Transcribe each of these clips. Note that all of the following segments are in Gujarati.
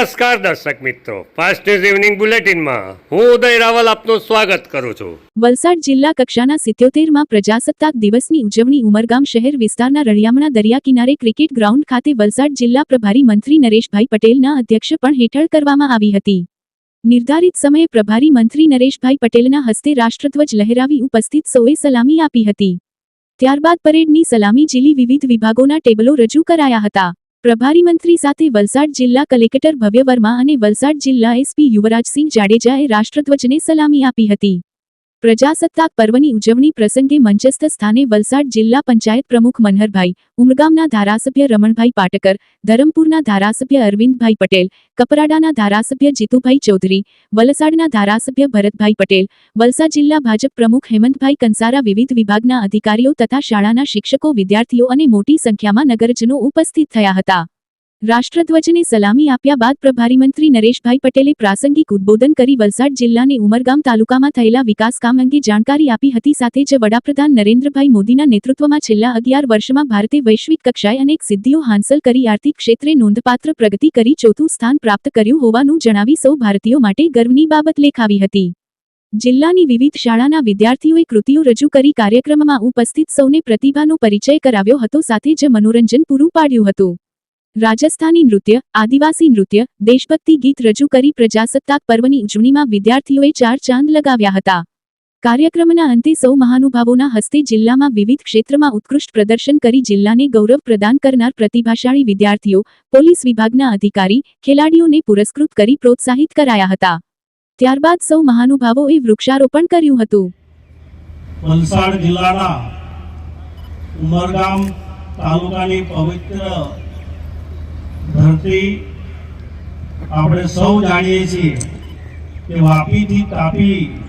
નમસ્કાર દર્શક મિત્રો. ફાસ્ટ ન્યૂઝ ઇવનિંગ બુલેટિનમાં હું ઉદય રાવલ આપનું સ્વાગત કરું છું. વલસાડ જિલ્લા કક્ષાના સિત્યોતેરમાં પ્રજાસત્તાક દિવસની ઉજવણી ઉમરગામ શહેર વિસ્તારના રળિયામણા દરિયા કિનારે ક્રિકેટ ગ્રાઉન્ડ ખાતે વલસાડ જિલ્લા પ્રભારી મંત્રી નરેશભાઈ પટેલના અધ્યક્ષપણ હેઠળ કરવામાં આવી હતી. નિર્ધારિત સમયે પ્રભારી મંત્રી નરેશભાઈ પટેલના હસ્તે રાષ્ટ્રધ્વજ લહેરાવી ઉપસ્થિત સૌએ સલામી આપી હતી. ત્યારબાદ પરેડની સલામી જીલી વિવિધ વિભાગોના ટેબલો રજૂ કરાયા હતા. પ્રભારી મંત્રી સાથે વલસાડ જિલ્લા કલેક્ટર ભવ્ય વર્મા અને વલસાડ જિલ્લા એસપી યુવરાજસિંહ જાડેજાએ રાષ્ટ્રધ્વજને સલામી આપી હતી. પ્રજાસત્તાક પર્વની ઉજવણી પ્રસંગે મંચસ્થ સ્થાને વલસાડ જિલ્લા પંચાયત પ્રમુખ મનહરભાઈ, ઉમરગામના ધારાસભ્ય રમણભાઈ પાટકર, ધરમપુરના ધારાસભ્ય અરવિંદભાઈ પટેલ, કપરાડાના ધારાસભ્ય જીતુભાઈ ચૌધરી, વલસાડના ધારાસભ્ય ભરતભાઈ પટેલ, વલસાડ જિલ્લા ભાજપ પ્રમુખ હેમંતભાઈ કંસારા વિવિધ વિભાગના અધિકારીઓ તથા શાળાના શિક્ષકો, વિદ્યાર્થીઓ અને મોટી સંખ્યામાં નગરજનો ઉપસ્થિત થયા હતા. રાષ્ટ્રધ્વજને સલામી આપ્યા બાદ પ્રભારી મંત્રી નરેશભાઈ પટેલે પ્રાસંગિક ઉદબોધન કરી વલસાડ જિલ્લાને ઉમરગામ તાલુકામાં થયેલા વિકાસ કામ અંગે જાણકારી આપી હતી. સાથે જ વડાપ્રધાન નરેન્દ્રભાઈ મોદીના નેતૃત્વમાં છેલ્લા અગિયાર વર્ષમાં ભારતે વૈશ્વિક કક્ષાએ અનેક સિદ્ધિઓ હાંસલ કરી આર્થિક ક્ષેત્રે નોંધપાત્ર પ્રગતિ કરી ચોથું સ્થાન પ્રાપ્ત કર્યું હોવાનું જણાવી સૌ ભારતીયો માટે ગર્વની બાબત લેખાવી હતી. જિલ્લાની વિવિધ શાળાના વિદ્યાર્થીઓએ કૃતિઓ રજૂ કરી કાર્યક્રમમાં ઉપસ્થિત સૌને પ્રતિભાનો પરિચય કરાવ્યો હતો. સાથે જ મનોરંજન પૂરું પાડ્યું હતું. રાજસ્થાની નૃત્ય, આદિવાસી નૃત્ય, દેશભક્તિ ગીત રજૂ કરી પ્રજાસત્તાક પર્વની ઉજવણીમાં વિદ્યાર્થીઓએ ચાર ચાંદ લગાવ્યા હતા. કાર્યક્રમના અંતે સૌ મહાનુભાવોના હસ્તે જિલ્લામાં વિવિધ ક્ષેત્રમાં ઉત્કૃષ્ટ પ્રદર્શન કરી જિલ્લાને ગૌરવ પ્રદાન કરનાર પ્રતિભાશાળી વિદ્યાર્થીઓ, પોલીસ વિભાગના અધિકારી, ખેલાડીઓને પુરસ્કૃત કરી પ્રોત્સાહિત કરાયા હતા. ત્યારબાદ સૌ મહાનુભાવોએ વૃક્ષારોપણ કર્યું હતું. વલસાડ જિલ્લાના ઉમરગામ તાલુકાની પવિત્ર ધરતી આપણે સૌ જાણીએ છીએ કે વાપીથી તાપી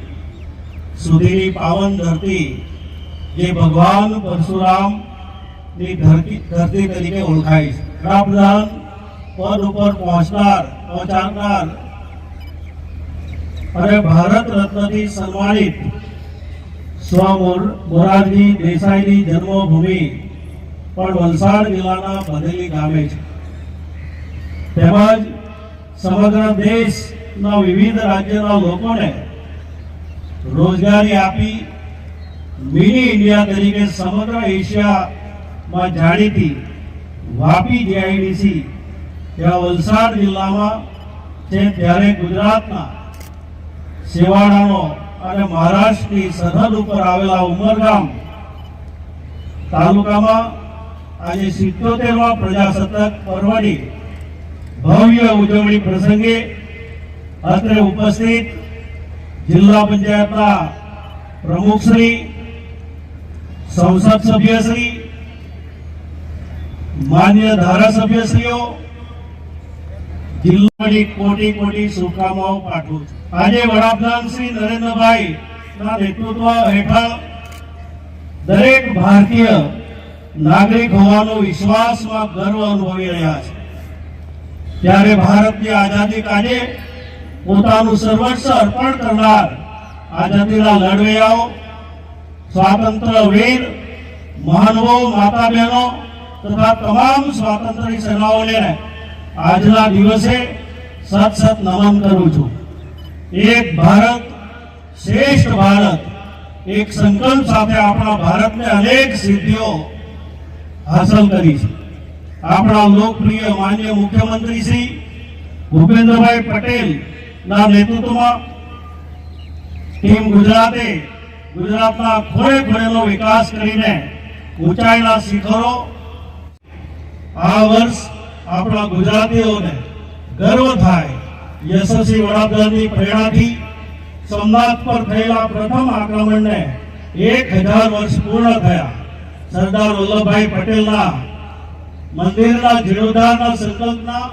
સુધીની પાવન ધરતી જે ભગવાન પરશુરામની ધરતી ધરતી તરીકે ઓળખાય છે. વડાપ્રધાન પદ ઉપર પહોંચનાર, પહોંચાડનાર અને ભારત રત્નથી સન્માનિત સ્વ મોર- મોરારજી દેસાઈની જન્મભૂમિ પણ વલસાડ જિલ્લાના બધેલી ગામે છે. તેમજ સમગ્ર દેશના વિવિધ રાજ્યના લોકોને રોજગારી આપી મિની ઇન્ડિયા તરીકે સમગ્ર એશિયામાં જાણીતી વાપી જીઆઈડીસી ત્યાં વલસાડ જિલ્લામાં છે ત્યારે ગુજરાતના સેવાડાનો અને મહારાષ્ટ્રની સરહદ ઉપર આવેલા ઉમરગામ તાલુકામાં આજે સિત્તોતેરમાં પ્રજાસત્તાક પર્વની ભવ્ય ઉજવણી પ્રસંગે અત્રે ઉપસ્થિત જિલ્લા પંચાયતના પ્રમુખશ્રી સંસદ સભ્યશ્રી માન્ય ધારાસભ્યશ્રીઓ જિલ્લાની કોટી કોટી શુભકામનાઓ પાઠવું છું. આજે વડાપ્રધાન શ્રી નરેન્દ્રભાઈ ના નેતૃત્વ હેઠળ દરેક ભારતીય નાગરિક હોવાનો વિશ્વાસમાં ગર્વ અનુભવી રહ્યા છે. ત્યારે ભારતની આઝાદી કાજે પોતાનું સર્વસ્વ અર્પણ કરનાર આઝાદીના લડવૈયાઓ સ્વાતંત્ર્ય વીર, મહાનુભવો માતા બહેનો તથા તમામ સ્વાતંત્ર્ય સેનાઓને આજના દિવસે સત સત નમન કરું છું. એક ભારત, શ્રેષ્ઠ ભારત, એક સંકલ્પ સાથે આપણા ભારતને અનેક સિદ્ધિઓ હાંસલ કરી છે. આપણા લોકપ્રિય માન્ય મુખ્યમંત્રી શ્રી ભૂપેન્દ્રભાઈ પટેલ ના નેતૃત્વમાં ટીમ ગુજરાતે ગુજરાતના ખોળે ખોળેનો વિકાસ કરીને ઊંચાઈના શિખરો આ વર્ષ આપણા ગુજરાતીઓને ગર્વ થાય. યશસ્વી વડાપ્રધાનની પ્રેરણાથી સોમનાથ પર થયેલા પ્રથમ આક્રમણને એક હજાર વર્ષ પૂર્ણ થયા. સરદાર વલ્લભભાઈ પટેલના મંદિરના જીર્ણોદ્ધારના સંકલ્પના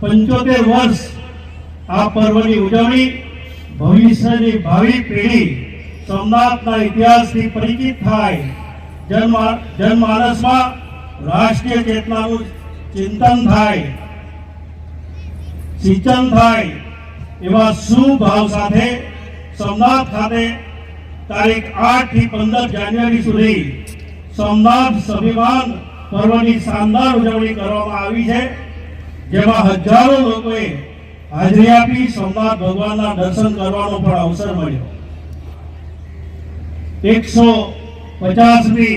પંચોતેર વર્ષ આ પર્વની ઉજવણી ભવિષ્યની ભાવિ પેઢી સોમનાથના ઇતિહાસથી પરિચિત થાય. જન જનમાનસમાં રાષ્ટ્રીય ચેતનાનું ચિંતન થાય. સિંચન થાય એવા સુભાવ ભાવ સાથે સોમનાથ ખાતે તારીખ આઠથી પંદર જાન્યુઆરી સુધી સોમનાથ સ્વાભિમાન પર્વની શાનદાર ઉજવણી કરવામાં આવી છે. જેમાં હજારો લોકોએ હાજરી આપી, સોમનાથ ભગવાનના દર્શન કરવાનો પણ અવસર મળ્યો. એકસો પચાસમી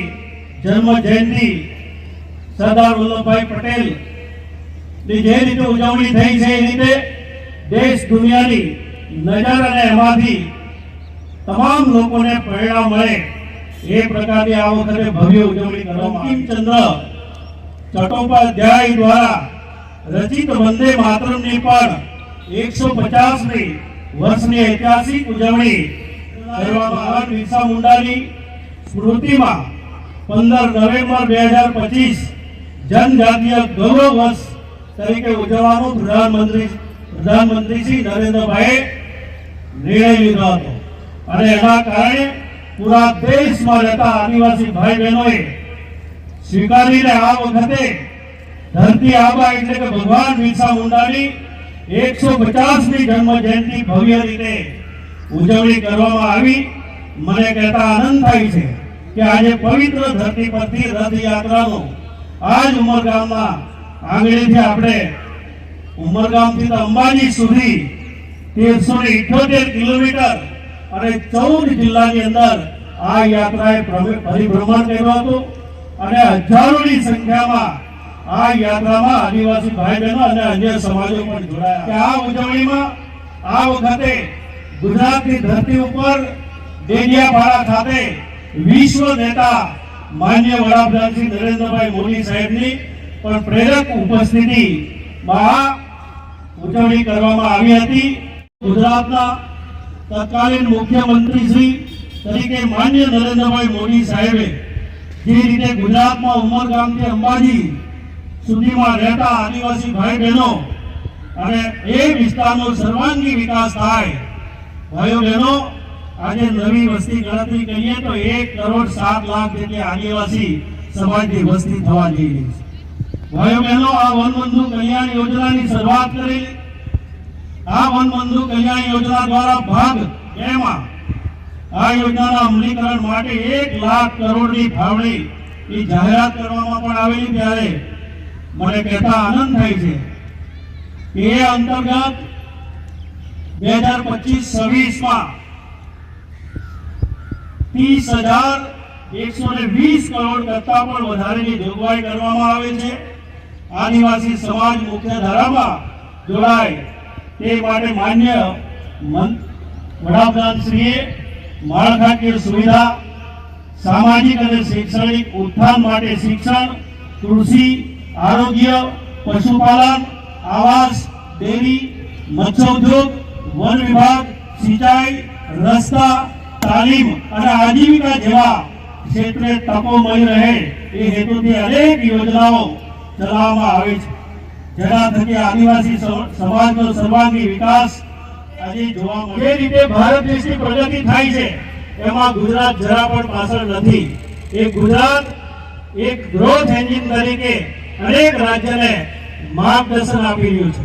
જન્મ જયંતિ સરદાર વલ્લભભાઈ પટેલની જે રીતે ઉજવણી થઈ છે એ રીતે દેશ દુનિયાની નજર અને એમાંથી તમામ લોકોને પ્રેરણા મળે એ પ્રકારની આ વખતે ભવ્ય ઉજવણી કરવામાં બંકિમચંદ્ર ચટ્ટોપાધ્યાય દ્વારા રચિત વંદે માતરમની પણ એકસો પચાસમી વર્ષની ઐતિહાસિક ઉજવણી ભગવાન બિરસા મુંડાની સ્મૃતિમાં પંદર નવેમ્બર બે હજાર પચીસ જનજાતીય ગૌરવ વર્ષ તરીકે ઉજવવાનો પ્રધાનમંત્રી પ્રધાનમંત્રી શ્રી નરેન્દ્રભાઈએ નિર્ણય લીધો હતો. અને એના કારણે પૂરા દેશમાં રહેતા આદિવાસી ભાઈ બહેનોએ સ્વીકારીને આ વખતે ધરતી આબા એટલે કે ભગવાન બિરસા મુંડાની એકસો પચાસમી જન્મ જયંતિ ભવ્ય રીતે ઉજવણી કરવામાં આવી. મને કહેતા આનંદ થાય છે કે આજે પવિત્ર ધરતી પરથી રથયાત્રાનો આજ ઉમરગામના આંગળીથી આપણે ઉમરગામથી તો અંબાજી સુધી તેરસો ને ઇઠ્યોતેર કિલોમીટર અને ચૌદ જિલ્લાની અંદર આ યાત્રાએ પરિભ્રમણ કર્યું હતું. અને હજારોની સંખ્યામાં આ યાત્રામાં આદિવાસી ભાઈ બહેનો અને અન્ય સમાજો પણ જોડાયા. આ ઉજવણીમાં આ વખતે ગુજરાતની ધરતી ઉપર ડેડિયાપાડા ખાતે વિશ્વ નેતા માન્ય વડાપ્રધાન શ્રી નરેન્દ્રભાઈ મોદી સાહેબની પણ પ્રેરક ઉપસ્થિતિમાં ઉજવણી કરવામાં આવી હતી. ગુજરાતના તત્કાલીન મુખ્યમંત્રી શ્રી તરીકે માન્ય નરેન્દ્રભાઈ મોદી સાહેબે જે રીતે ગુજરાતમાં ઉમરગામથી અંબાજી સુધીમાં રહેતા આદિવાસી ભાઈ બહેનો અને એ વિસ્તારનો સર્વાંગી વિકાસ થાય ભાઈઓ બહેનો આજે નવી વસ્તી ગણતરી કરીએ તો એક કરોડ સાત લાખ જેટલી આદિવાસી સમાજની વસ્તી થવા જઈ રહી છે. ભાઈઓ બહેનો આ વનબંધુ કલ્યાણ યોજનાની શરૂઆત કરી આ વનબંધુ કલ્યાણ યોજના દ્વારા ભાગ એમાં આ યોજનાના અમલીકરણ માટે એક લાખ કરોડની ફાળવણી ની જાહેરાત કરવામાં પણ આવેલી ત્યારે મને કહેતા આનંદ થાય છે એ અંતર્ગત બે હજાર પચીસ છવ્વીસમાં ત્રીસ હજાર એકસો ને વીસ કરોડ કરતા પણ વધારેની જોગવાઈ કરવામાં આવે છે. આદિવાસી સમાજ મુખ્ય ધારામાં જોડાય તે માટે માન્ય મન- વડાપ્રધાનશ્રીએ માળખાકીય સુવિધા, સામાજિક અને શૈક્ષણિક ઉત્થાન માટે શિક્ષણ, કૃષિ, આરોગ્ય, પશુપાલન, આવાસ, ડેરી, મત્સ્યોદ્યોગ, વન વિભાગ, સિંચાઈ, રસ્તા, તાલીમ અને આજીવિકા જેવા ક્ષેત્રે તકો મળી રહે એ હેતુથી અનેક યોજનાઓ ચલાવવામાં આવે છે. જેના થકી આદિવાસી સમાજનો સર્વાંગી વિકાસ આજે જોવા મળે. જે રીતે ભારત દેશની પ્રગતિ થાય છે, એમાં ગુજરાત જરા પણ પાછળ નથી. એ ગુજરાત એક ગ્રોથ એન્જિન તરીકે અનેક રાજ્યને માર્ગદર્શન આપી રહ્યું છે.